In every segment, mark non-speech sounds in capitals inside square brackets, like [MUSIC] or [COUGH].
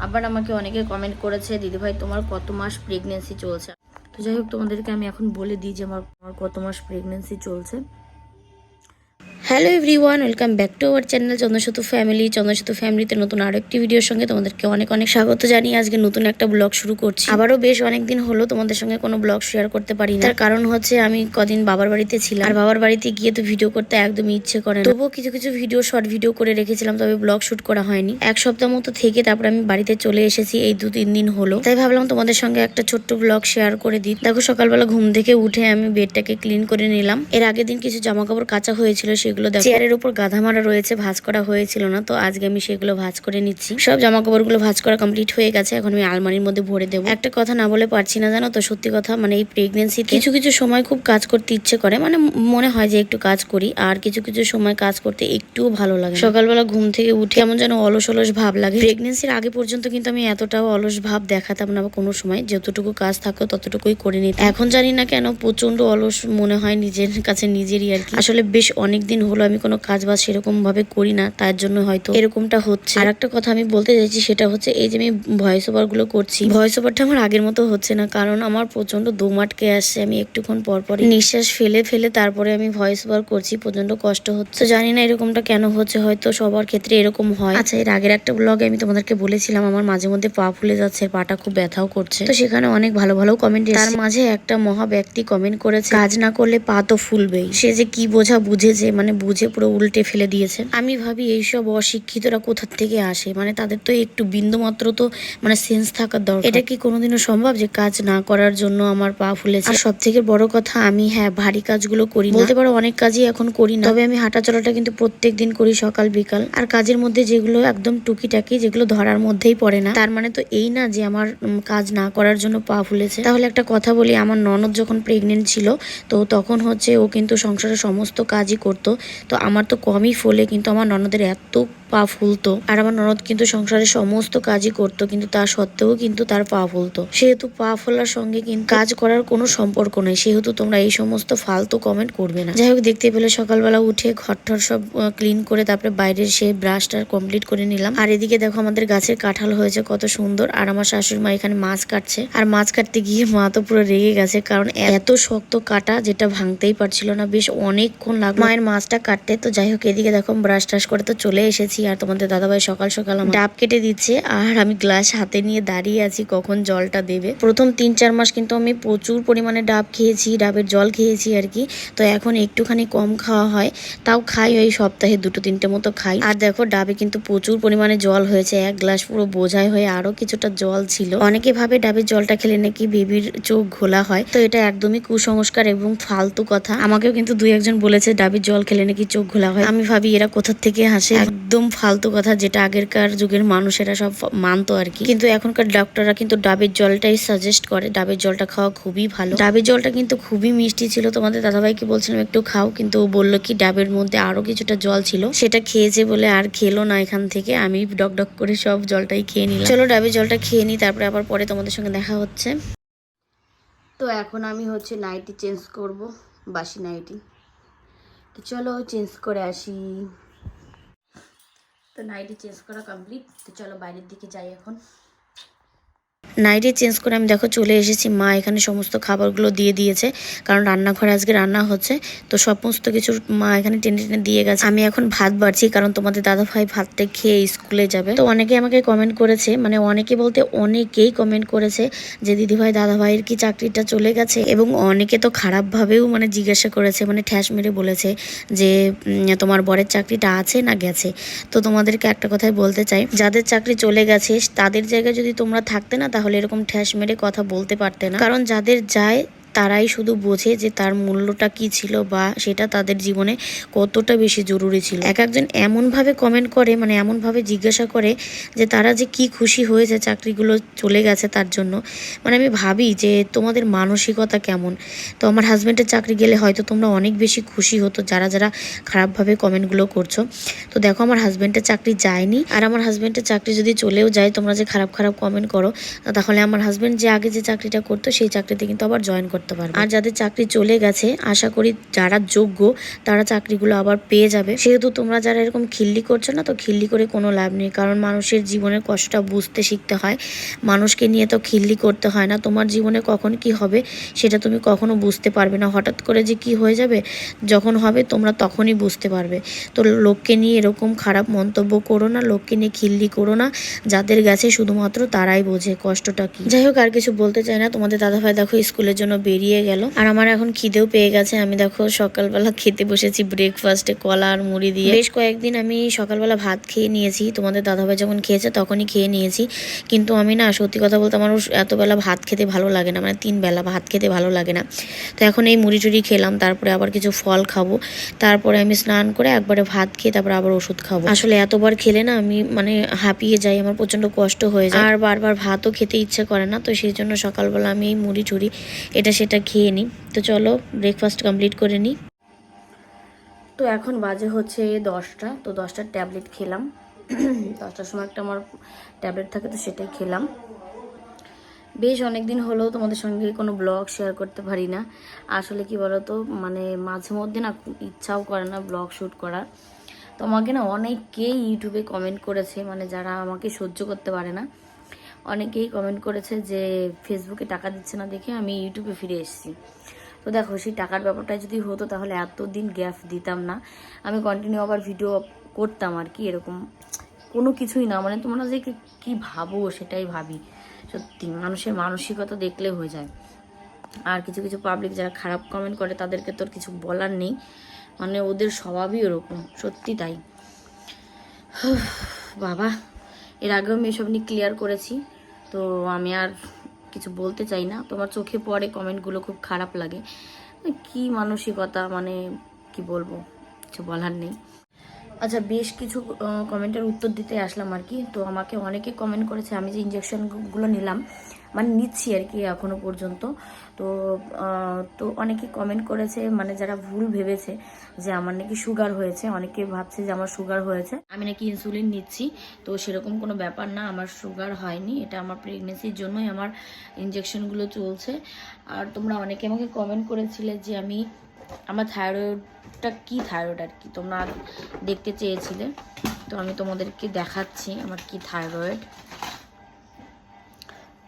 আবার আমাকে অনেকে কমেন্ট করেছে দিদিভাই তোমার কত মাস প্রেগনেন্সি চলছে? তো যাই হোক, তোমাদেরকে আমি এখন বলে দিই যে আমার কত মাস প্রেগনেন্সি চলছে। Hello everyone, welcome back to our channel Chandrasetu family. চন্দ্রসেতু ফ্যামিলিতে নতুন আরও একটি ভিডিওর সঙ্গে তোমাদেরকে অনেক অনেক স্বাগত জানিয়ে আজকে নতুন একটা ব্লগ শুরু করছি। আবারও বেশ অনেকদিন হলো তোমাদের সঙ্গে কোনো ব্লগ শেয়ার করতে পারি না। তার কারণ হচ্ছে আমি কদিন বাবার বাড়িতে ছিলাম। আর বাবার বাড়িতে গিয়ে তো ভিডিও করতে একদমই ইচ্ছে করে তবুও কিছু কিছু ভিডিও শর্ট ভিডিও করে রেখেছিলাম, তবে ব্লগ শুট করা হয়নি। এক সপ্তাহ মতো থেকে তারপর আমি বাড়িতে চলে এসেছি, এই দু তিন দিন হলো। তাই ভাবলাম তোমাদের সঙ্গে একটা ছোট্ট ব্লগ শেয়ার করে দিই। দেখো সকালবেলা ঘুম থেকে উঠে আমি বেডটাকে ক্লিন করে নিলাম। এর আগের দিন কিছু জামা কাপড় কাঁচা হয়েছিল, সেগুলো দেখো। চেয়ারের উপর গাধা মারা রয়েছে, ভাঁজ করা হয়েছিল না, তো আজকে আমি সেগুলো ভাঁজ করে নিচ্ছি। সব জামা কাপড়গুলো ভাঁজ করা কমপ্লিট হয়ে গেছে, এখন আমি আলমারির মধ্যে ভরে দেবো। একটা কথা না বলে পারছি না জানো তো, সত্যি কথা মানে এই প্রেগনেন্সি কিছু কিছু সময় খুব কাজ করতে ইচ্ছে করে মানে মনে হয় যে একটু কাজ করি, আর কিছু কিছু সময় কাজ করতে একটুও ভালো লাগে সকালবেলা ঘুম থেকে উঠে এমন যেন অলস অলস ভাব লাগে। প্রেগনেন্সির আগে পর্যন্ত কিন্তু আমি এতটাও অলস ভাব দেখাতাম না বা কোনো সময়, যতটুকু কাজ থাকতো ততটুকুই করে নিতাম। এখন জানি না কেন প্রচণ্ড অলস মনে হয় নিজের কাছে, নিজেরই আর কি। আসলে বেশ অনেক দিন হলো আমি কোনো কাজ বাজ সেরকম ভাবে করি না, তার জন্য হয়তো এরকমটা হচ্ছে। আর একটা কথা আমি বলতে চাইছি সেটা হচ্ছে, এই যে আমি ভয়েস ওভারগুলো করছি ভয়েস ওভারটা আমার আগের মতো হচ্ছে না, কারণ আমার প্রচণ্ড দম আটকে আসছে, আমি একটুক্ষণ পর পর নিঃশ্বাস ফেলে ফেলে তারপরে আমি ভয়েস ওভার করছি প্রচণ্ড কষ্ট হচ্ছে। জানি না এরকমটা কেন হচ্ছে, হয়তো সবার ক্ষেত্রে এরকম হয়। আচ্ছা এর আগের একটা ব্লগে আমি তোমাদেরকে বলেছিলাম, আমার মাঝে মধ্যে পা ফুলে যাচ্ছে, পাটা খুব ব্যথাও করছে। তো সেখানে অনেক ভালো ভালো কমেন্ট তার মাঝে একটা মহা ব্যক্তি কমেন্ট করেছে, কাজ না করলে পা তো ফুলবেই। সে যে কি বোঝা বুঝেছে মানে বুঝে পুরো উল্টে ফেলে দিয়েছে। আমি ভাবি এইসব অশিক্ষিতরা কোথার থেকে আসে? মানে তাদের তো একটু বিন্দু মাত্র তো মানে সেন্স থাকার দরকার। এটা কি কোনোদিনও সম্ভব যে কাজ না করার জন্য আমার পা ফুলেছে? আর সব থেকে বড় কথা, আমি হ্যাঁ ভারী কাজগুলো করি। বলতে পারো অনেক কাজই এখন করি না। তবে আমি হাঁটা চলাটা কিন্তু প্রত্যেক দিন করি সকাল, বিকাল। আর কাজের মধ্যে যেগুলো একদম টুকিটাকি, যেগুলো ধরার মধ্যেই পড়ে না। তার মানে তো এই না যে আমার কাজ না করার জন্য পা ফুলেছে। তাহলে একটা কথা বলি, আমার ননদ যখন প্রেগনেন্ট ছিল, তো তখন হচ্ছে ও কিন্তু সংসারের সমস্ত কাজই করতো। তো আমার তো কমই ফলে কিন্তু আমার ননদের এত পা ফুলতো। আর আমার ননদ কিন্তু সংসারের সমস্ত কাজই করতো, কিন্তু তা সত্ত্বেও কিন্তু তার পা ফুলতো। সেহেতু পা ফোলার সঙ্গে কিন্তু কাজ করার কোনো সম্পর্ক নেই। সেহেতু তোমরা এই সমস্ত ফালতু কমেন্ট করবে না। যাই হোক দেখতে পেলে সকালবেলা উঠে ঘর টর সব ক্লিন করে তারপরে বাইরের সেই ব্রাশটা কমপ্লিট করে নিলাম। আর এদিকে দেখো আমাদের গাছের কাঁঠাল হয়েছে কত সুন্দর। আর আমার শাশুড়ি মা এখানে মাছ কাটছে। আর মাছ কাটতে গিয়ে মা তো পুরো রেগে গেছে, কারণ এত শক্ত কাটা যেটা ভাঙতেই পারছিল না। বেশ অনেকক্ষণ লাগল। মায়ের মাছটা কাটতে। তো যাই হোক এদিকে দেখো ব্রাশ টাশ করে তো চলে এসেছি। আর তোমাদের দাদাভাই সকাল সকাল আমার ডাব কেটে দিচ্ছে। আর আমি গ্লাস হাতে নিয়ে দাঁড়িয়ে আছি কখন জলটা দেবে। প্রথম তিন চার মাস কিন্তু আমি প্রচুর পরিমাণে ডাব খেয়েছি, ডাবের জল খেয়েছি আর কি। তো এখন একটুখানি কম খাওয়া হয়। তাও খাই ওই সপ্তাহে দুটো তিনটে মতো খাই। আর দেখো ডাবে কিন্তু প্রচুর পরিমাণে জল হয়েছে। এক গ্লাস পুরো বোঝাই হয়ে আরও কিছুটা জল ছিল। অনেকে ভাবে ডাবের জলটা খেলে নাকি বেবির চোখ ঘোলা হয়। তো এটা একদমই কুসংস্কার এবং ফালতু কথা। আমাকেও কিন্তু দুই একজন বলেছে, ডাবের জল খেলে নাকি চোখ ঘোলা হয়? আমি ভাবি এরা কোথা থেকে হাসে একদম ফালতু কথা যেটা আগেরকার যুগের মানুষেরা সব মানতো আর কি। কিন্তু এখনকার ডক্টররা কিন্তু ডাবের জলটাই সাজেস্ট করে। ডাবের জলটা খাওয়া খুবই ভালো। ডাবের জলটা কিন্তু খুবই মিষ্টি ছিল। তোমাদের দাদাভাইকে বলছিলাম একটু খাও, কিন্তু বলল কি, ডাবের মধ্যে আরও কিছুটা জল ছিল। সেটা খেয়েছে বলে আর খেলো না এখান থেকে। আমি ডক ডক করে সব জলটাই খেয়ে নিলাম। চলো ডাবের জলটা খেয়ে নিই, তারপরে আবার পরে তোমাদের সঙ্গে দেখা হচ্ছে। তো এখন আমি হচ্ছে নাইটি চেঞ্জ করব, বাসি নাইটি তো চলো চেঞ্জ করে আসি। তো নাইটি চেঞ্জ করা কমপ্লিট তো চলো বাইরের দিকে যাই এখন। নাইটি চেঞ্জ করে আমি দেখো চলে এসেছি। মা এখানে সমস্ত খাবারগুলো দিয়ে দিয়েছে। কারণ রান্নাঘরে আজকে রান্না হচ্ছে। তো সমস্ত কিছু মা এখানে টেনে টেনে দিয়ে গেছে। আমি এখন ভাত বাড়ছি, কারণ তোমাদের দাদা ভাই ভাতটা খেয়ে স্কুলে যাবে। তো অনেকে আমাকে কমেন্ট করেছে মানে অনেকে বলতে অনেকেই কমেন্ট করেছে যে দিদি ভাই দাদা ভাইয়ের কি চাকরিটা চলে গেছে? এবং অনেকে তো খারাপভাবেও মানে জিজ্ঞাসা করেছে মানে ঠ্যাস মেরে বলেছে যে তোমার বরের চাকরিটা আছে না গেছে? তো তোমাদেরকে একটা কথাই বলতে চাই, যাদের চাকরি চলে গেছে, তাদের জায়গায় যদি তোমরা থাকতে না, তাহলে এরকম ঠ্যাস মেরে কথা বলতে পারতে না। কারণ যাদের যায় তারাই শুধু বোঝে যে তার মূল্যটা কি ছিল বা সেটা তাদের জীবনে কতটা বেশি জরুরি ছিল। এক একজন এমনভাবে কমেন্ট করে মানে এমনভাবে জিজ্ঞাসা করে যে তারা যে কি খুশি হয়েছে চাকরিগুলো চলে গেছে তার জন্য। মানে আমি ভাবি যে তোমাদের মানসিকতা কেমন? তো আমার হাজব্যান্ডের চাকরি গেলে হয়তো তোমরা অনেক বেশি খুশি হতো যারা যারা খারাপভাবে কমেন্টগুলো করছ। তো দেখো আমার হাজব্যান্ডের চাকরি যায়নি। আর আমার হাজব্যান্ডের চাকরি যদি চলেও যায়, তোমরা যে খারাপ খারাপ কমেন্ট করো, তাহলে আমার হাজব্যান্ড যে আগে যে চাকরিটা করতো, সেই চাকরিতে কিন্তু আবার জয়েন করতে। করতে পারবে। আর যাদের চাকরি চলে গেছে, আশা করি যারা যোগ্য, তারা চাকরিগুলো আবার পেয়ে যাবে। সেহেতু তোমরা যারা এরকম খিল্লি করছ না, তো খিল্লি করে কোনো লাভ নেই। কারণ মানুষের জীবনের কষ্টটা বুঝতে শিখতে হয়। মানুষকে নিয়ে তো খিল্লি করতে হয় না। তোমার জীবনে কখন কি হবে, সেটা তুমি কখনো বুঝতে পারবে না। হঠাৎ করে যে কি হয়ে যাবে, যখন হবে তোমরা তখনই বুঝতে পারবে। তো লোককে নিয়ে এরকম খারাপ মন্তব্য করো না, লোককে নিয়ে খিল্লি করো না। যাদের গেছে শুধুমাত্র তারাই বোঝে কষ্টটা কি। যাই হোক, আর কিছু বলতে চাই না। তোমাদের দাদাভাই দেখো, স্কুলের জন্য বেরিয়ে গেল। আর আমার এখন খিদেও পেয়ে গেছে। আমি দেখো সকালবেলা খেতে বসেছি ব্রেকফাস্টে কলা আর মুড়ি দিয়ে। বেশ কয়েকদিন আমি সকালবেলা ভাত খেয়ে নিয়েছি। তোমাদের দাদাভাই যখন খেয়েছে তখনই খেয়ে নিয়েছি। কিন্তু আমি না, সত্যি কথা বলতে আমার এত বেলা ভাত খেতে ভালো লাগে না। মানে তিন বেলা ভাত খেতে ভালো লাগে না। তো এখন এই মুড়ি চুড়ি খেলাম, তারপরে আবার কিছু ফল খাব। তারপরে আমি স্নান করে একবারে ভাত খেয়ে তারপরে আবার ওষুধ খাব। আসলে এতবার খেলে না আমি মানে হাঁপিয়ে যাই, আমার প্রচণ্ড কষ্ট হয়ে যায়। আর বারবার ভাতও খেতে ইচ্ছে করে না। তো সেই জন্য সকালবেলা আমি এই মুড়ি টুড়ি এটা সেটা খেয়ে নিই। তো চলো ব্রেকফাস্ট কমপ্লিট করে নিই। তো এখন বাজে হচ্ছে দশটা। তো দশটার ট্যাবলেট খেলাম। দশটার সময় একটা আমার ট্যাবলেট থাকে, তো সেটাই খেলাম। বেশ অনেক দিন হলেও তোমাদের সঙ্গে কোনো ব্লগ শেয়ার করতে পারি না। আসলে কি বলতো মানে মাঝে মধ্যে না ইচ্ছাও করে না ব্লগ শ্যুট করার। তো আমাকে না অনেকেই ইউটিউবে কমেন্ট করেছে মানে যারা আমাকে সহ্য করতে পারে না। অনেকেই কমেন্ট করেছে যে ফেসবুকে টাকা দিচ্ছে না দেখে আমি ইউটিউবে ফিরে এসেছি। তো দেখো, সেই টাকার ব্যাপারটা যদি হতো তাহলে এতদিন গ্যাপ দিতাম না। আমি কন্টিনিউ আবার ভিডিও করতাম আর কি, এরকম কোনো কিছুই না। মানে তোমরা যে কি- ভাবো সেটাই ভাবি। সত্যি, মানুষের মানসিকতা দেখলে হয়ে যায়। আর কিছু কিছু পাবলিক যারা খারাপ কমেন্ট করে তাদেরকে তোর কিছু বলার নেই। মানে ওদের স্বভাবই ওরকম। সত্যি তাই। [SIGHS] বাবা। এর আগেও আমি এসব নিয়ে ক্লিয়ার করেছি। তো আমি আর কিছু বলতে চাই না। তোমার চোখে পড়ে কমেন্টগুলো খুব খারাপ লাগে। কি মানসিকতা মানে কি বলব, কিছু বলার নেই। আচ্ছা বেশ কিছু কমেন্টের উত্তর দিতে আসলাম আর কি। তো আমাকে অনেকে কমেন্ট করেছে, আমি যে ইঞ্জেকশনগুলো নিলাম মানে নিচ্ছি আর কি এখনও পর্যন্ত। তো তো অনেকে কমেন্ট করেছে মানে যারা ভুল ভেবেছে যে আমার নাকি সুগার হয়েছে, অনেকে ভাবছে যে আমার সুগার হয়েছে। আমি নাকি ইনসুলিন নিচ্ছি, তো সেরকম কোনো ব্যাপার না, আমার সুগার হয়নি, এটা আমার প্রেগনেন্সির জন্যই আমার ইঞ্জেকশনগুলো চলছে। আর তোমরা অনেকে আমাকে কমেন্ট করেছিলে যে আমি, আমার থাইরয়েডটা কি থাইরয়েড আর কি, তোমরা দেখতে চেয়েছিলে। তো আমি তোমাদেরকে দেখাচ্ছি আমার কি থাইরয়েড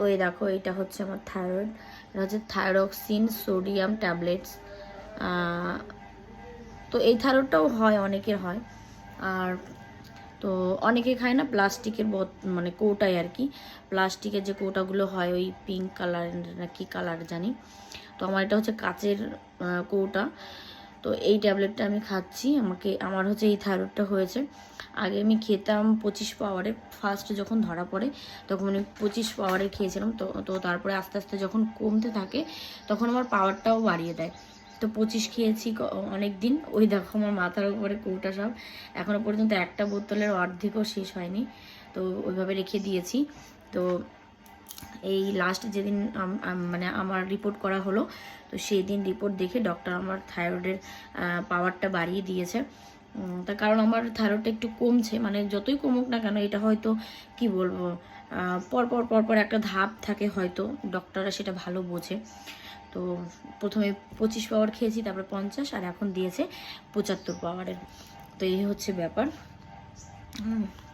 তো এই দেখো এটা হচ্ছে আমার থাইরয়েড এটা হচ্ছে থাইরক্সিন সোডিয়াম ট্যাবলেটস তো এই থাইরয়েডটাও হয়, অনেকের হয়, আর তো অনেকে খায় না প্লাস্টিকের মানে কৌটায় আর কি, প্লাস্টিকের যে কৌটাগুলো হয়, ওই পিঙ্ক কালার না কি কালার জানি, তো আমার এটা হচ্ছে কাচের কৌটা তো এই ট্যাবলেটটা আমি খাচ্ছি। আমাকে, আমার হচ্ছে এই থাইরয়েডটা হয়েছে। আগে আমি খেতাম পঁচিশ পাওয়ারে ফার্স্ট যখন ধরা পড়ে, তখন আমি পঁচিশ পাওয়ারে খেয়েছিলাম। তো তো তারপরে আস্তে আস্তে যখন কমতে থাকে, তখন আমার পাওয়ারটাও বাড়িয়ে দেয়। তো পঁচিশ খেয়েছি অনেক দিন ওই দেখো আমার মাথার উপরে কৌটা সব। এখনও পর্যন্ত একটা বোতলের অর্ধেকও শেষ হয়নি। তো ওইভাবে রেখে দিয়েছি। তো এই লাস্ট যেদিন মানে আমার রিপোর্ট করা হলো, তো সেই দিন রিপোর্ট দেখে ডক্টর আমার থাইরয়েডের পাওয়ারটা বাড়িয়ে দিয়েছে। তার কারণ আমার থাইরয়েডটা একটু কমছে মানে যতই কমুক না কেন এটা হয়তো, কি বলব পরপর পরপর একটা ধাপ থাকে হয়তো ডক্টররা সেটা ভালো বোঝে। তো প্রথমে পঁচিশ পাওয়ার খেয়েছি, তারপরে পঞ্চাশ, আর এখন দিয়েছে পঁচাত্তর পাওয়ারের তো এই হচ্ছে ব্যাপার।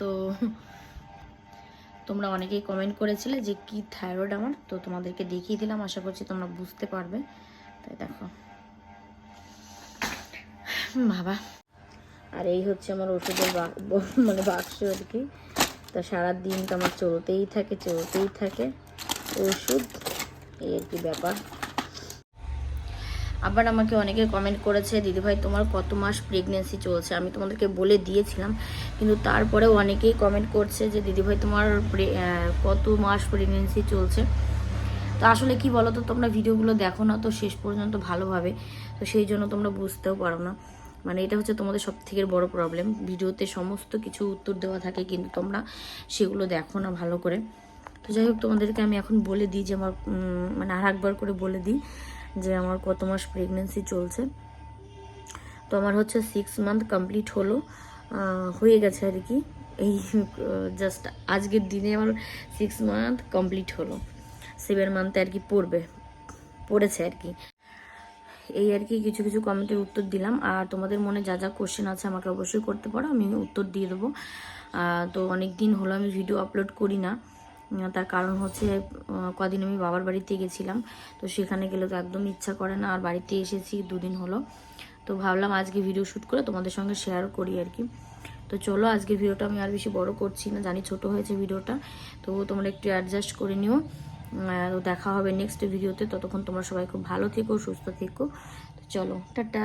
তো তোমরা অনেকেই কমেন্ট করেছিলে যে কি থাইরয়েড আমার? তো তোমাদেরকে দেখিয়ে দিলাম, আশা করছি তোমরা বুঝতে পারবে। তাই দেখো। বাবা। আর এই হচ্ছে আমার ওষুধের মানে বাক্স আর কি। তা সারাদিন তো আমার চলতেই থাকে চলতেই থাকে। ওষুধ, এই আর কি ব্যাপার। আবার আমাকে অনেকে কমেন্ট করেছে দিদিভাই তোমার কত মাস প্রেগনেন্সি চলছে? আমি তোমাদেরকে বলে দিয়েছিলাম, কিন্তু তারপরেও অনেকেই কমেন্ট করছে যে দিদিভাই তোমার কত মাস প্রেগনেন্সি চলছে? তো আসলে কি বলো তো তোমরা ভিডিওগুলো দেখো না, তো শেষ পর্যন্ত ভালোভাবে, তো সেই জন্য তোমরা বুঝতেও পারো না। মানে এটা হচ্ছে তোমাদের সব থেকে বড় প্রবলেম ভিডিওতে সমস্ত কিছু উত্তর দেওয়া থাকে, কিন্তু তোমরা সেগুলো দেখো না ভালো করে। তো যাই হোক, তোমাদেরকে আমি এখন বলে দিই যে আমার মানে আর একবার করে বলে দিই। যে আমার কত মাস প্রেগনেন্সি চলছে। তো আমার হচ্ছে সিক্স মান্থ কমপ্লিট হলো। হয়ে গেছে আর কি। এই জাস্ট আজকের দিনে আমার সিক্স মান্থ কমপ্লিট হলো। সেভেন মান্থে আর কি পড়বে, পড়েছে আর কি। এই আর কি কিছু কিছু কমেন্টের উত্তর দিলাম। আর তোমাদের মনে যা যা কোশ্চেন আছে আমাকে অবশ্যই করতে পারো। আমি উত্তর দিয়ে দেবো। তো অনেক দিন হলো আমি ভিডিও আপলোড করি না। তার কারণ হচ্ছে কদিন আমি বাবার বাড়িতে গেছিলাম, তো সেখানে গেলে তো একদম ইচ্ছা করে না, আর বাড়িতে এসেছি, দুদিন হলো। তো ভাবলাম আজকে ভিডিও শ্যুট করে তোমাদের সঙ্গে শেয়ার করি আর কি। তো চলো, আজকে ভিডিওটা আমি আর বেশি বড় করছি না, জানি ছোট হয়েছে ভিডিওটা তো তোমরা একটু অ্যাডজাস্ট করে নিও। তো দেখা হবে নেক্সট ভিডিওতে ততক্ষণ তোমরা সবাই খুব ভালো থেকো, সুস্থ থেকো। তো চলো, টাটা।